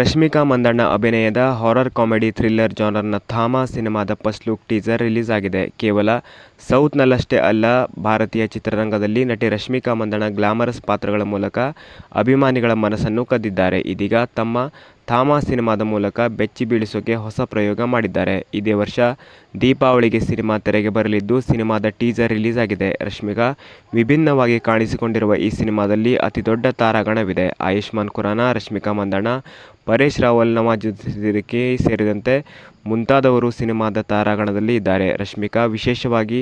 ರಶ್ಮಿಕಾ ಮಂದಣ್ಣ ಅಭಿನಯದ horror comedy thriller ಜಾನರ್ನ ಥಾಮಾ ಸಿನಿಮಾದ ಫಸ್ಟ್ ಲುಕ್ ಟೀಸರ್ ರಿಲೀಸ್ ಆಗಿದೆ ಕೇವಲ ಸೌತ್ನಲ್ಲಷ್ಟೇ ಅಲ್ಲ, ಭಾರತೀಯ ಚಿತ್ರರಂಗದಲ್ಲಿ ನಟಿ ರಶ್ಮಿಕಾ ಮಂದಣ್ಣ ಗ್ಲಾಮರಸ್ ಪಾತ್ರಗಳ ಮೂಲಕ ಅಭಿಮಾನಿಗಳ ಮನಸ್ಸನ್ನು ಕದ್ದಿದ್ದಾರೆ. ಇದೀಗ ತಮ್ಮ ಥಾಮಾ ಸಿನಿಮಾದ ಮೂಲಕ ಬೆಚ್ಚಿ ಬೀಳಿಸೋಕೆ ಹೊಸ ಪ್ರಯೋಗ ಮಾಡಿದ್ದಾರೆ. ಇದೇ ವರ್ಷ ದೀಪಾವಳಿಗೆ ಸಿನಿಮಾ ತೆರೆಗೆ ಬರಲಿದ್ದು ಸಿನಿಮಾದ ಟೀಸರ್ ರಿಲೀಸ್ ಆಗಿದೆ ರಶ್ಮಿಕಾ ವಿಭಿನ್ನವಾಗಿ ಕಾಣಿಸಿಕೊಂಡಿರುವ ಈ ಸಿನಿಮಾದಲ್ಲಿ ಅತಿದೊಡ್ಡ ತಾರಾಗಣವಿದೆ. ಆಯುಷ್ಮಾನ್ ಖುರಾನ, ರಶ್ಮಿಕಾ ಮಂದಣ್ಣ ಪರೇಶ್ ರಾವಲ್ ನವಾಜುದ್ದೀನ್ ಕೆ ಸೇರಿದಂತೆ ಮುಂತಾದವರು ಸಿನಿಮಾದ ತಾರಾಗಣದಲ್ಲಿ ಇದ್ದಾರೆ. ರಶ್ಮಿಕಾ ವಿಶೇಷವಾಗಿ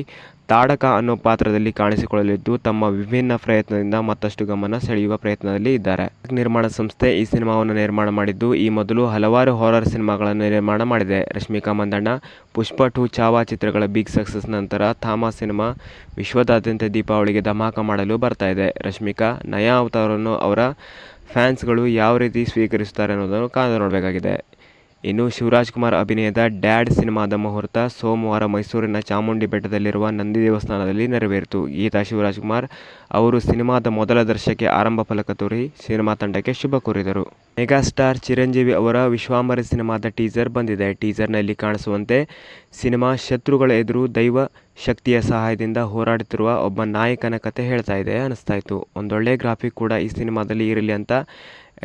ತಾಡಕ ಅನ್ನೋ ಪಾತ್ರದಲ್ಲಿ ಕಾಣಿಸಿಕೊಳ್ಳಲಿದ್ದು, ತಮ್ಮ ವಿಭಿನ್ನ ಪ್ರಯತ್ನದಿಂದ ಮತ್ತಷ್ಟು ಗಮನ ಸೆಳೆಯುವ ಪ್ರಯತ್ನದಲ್ಲಿ ಇದ್ದಾರೆ. ನಿರ್ಮಾಣ ಸಂಸ್ಥೆ ಈ ಸಿನಿಮಾವನ್ನು ನಿರ್ಮಾಣ ಮಾಡಿದ್ದು, ಈ ಮೊದಲು ಹಲವಾರು ಹಾರರ್ ಸಿನಿಮಾಗಳನ್ನು ನಿರ್ಮಾಣ ಮಾಡಿದೆ. ರಶ್ಮಿಕಾ ಮಂದಣ್ಣ, ಪುಷ್ಪ ಟು ಚಾವಾ ಚಿತ್ರಗಳ ಬಿಗ್ ಸಕ್ಸಸ್ ನಂತರ ಥಾಮಾ ಸಿನಿಮಾ ವಿಶ್ವದಾದ್ಯಂತ ದೀಪಾವಳಿಗೆ ಧಮಾಕ ಮಾಡಲು ಬರ್ತಾ ಇದೆ. ರಶ್ಮಿಕಾ, ನಯಾ ಅವತಾರನ್ನು ಅವರ ಫ್ಯಾನ್ಸ್ಗಳು ಯಾವ ರೀತಿ ಸ್ವೀಕರಿಸುತ್ತಾರೆ ಅನ್ನೋದನ್ನು ಕಾದು ನೋಡಬೇಕಾಗಿದೆ. ಇನ್ನು ಶಿವರಾಜ್ ಕುಮಾರ್ ಅಭಿನಯದ ಡ್ಯಾಡ್ ಸಿನಿಮಾದ ಮುಹೂರ್ತ ಸೋಮವಾರ ಮೈಸೂರಿನ ಚಾಮುಂಡಿ ಬೆಟ್ಟದಲ್ಲಿರುವ ನಂದಿ ದೇವಸ್ಥಾನದಲ್ಲಿ ನೆರವೇರಿತು. ಗೀತಾ ಶಿವರಾಜ್ ಕುಮಾರ್ ಅವರು ಸಿನಿಮಾದ ಮೊದಲ ದರ್ಶಕ್ಕೆ ಆರಂಭ ಫಲಕ ತೋರಿ ಸಿನಿಮಾ ತಂಡಕ್ಕೆ ಶುಭ ಕೋರಿದರು. ಮೆಗಾಸ್ಟಾರ್ ಚಿರಂಜೀವಿ ಅವರ ವಿಶ್ವಾಂಬರ ಸಿನಿಮಾದ ಟೀಸರ್ ಬಂದಿದೆ. ಟೀಸರ್ನಲ್ಲಿ ಕಾಣಿಸುವಂತೆ ಸಿನಿಮಾ ಶತ್ರುಗಳ ಎದುರು ದೈವ ಶಕ್ತಿಯ ಸಹಾಯದಿಂದ ಹೋರಾಡುತ್ತಿರುವ ಒಬ್ಬ ನಾಯಕನ ಕತೆ ಹೇಳ್ತಾ ಇದೆ ಅನಿಸ್ತಾ ಇತ್ತು. ಒಂದೊಳ್ಳೆ ಗ್ರಾಫಿಕ್ ಕೂಡ ಈ ಸಿನಿಮಾದಲ್ಲಿ ಇರಲಿ ಅಂತ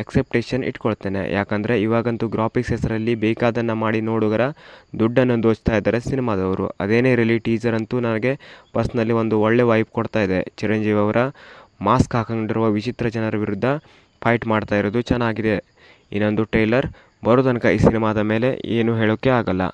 ಎಕ್ಸೆಪ್ಟೇಷನ್ ಇಟ್ಕೊಳ್ತೇನೆ. ಯಾಕಂದರೆ ಇವಾಗಂತೂ ಗ್ರಾಫಿಕ್ಸ್ ಹೆಸರಲ್ಲಿ ಬೇಕಾದನ್ನು ಮಾಡಿ ನೋಡುಗರ ದುಡ್ಡನ್ನು ದೋಚ್ತಾ ಇದ್ದಾರೆ ಸಿನಿಮಾದವರು. ಅದೇನೇ ಇರಲಿ ಟೀಸರ್ ಅಂತೂ ನನಗೆ ಪರ್ಸ್ನಲ್ಲಿ ಒಂದು ಒಳ್ಳೆ ವೈಬ್ ಕೊಡ್ತಾ ಇದೆ. ಚಿರಂಜೀವಿ ಅವರ ಮಾಸ್ಕ್ ಹಾಕೊಂಡಿರುವ ವಿಚಿತ್ರ ಜನರ ವಿರುದ್ಧ ಫೈಟ್ ಮಾಡ್ತಾ ಇರೋದು ಚೆನ್ನಾಗಿದೆ. ಇನ್ನೊಂದು ಟ್ರೈಲರ್ ಬರೋ ತನಕ ಈ ಸಿನಿಮಾದ ಮೇಲೆ ಏನು ಹೇಳೋಕ್ಕೆ ಆಗಲ್ಲ.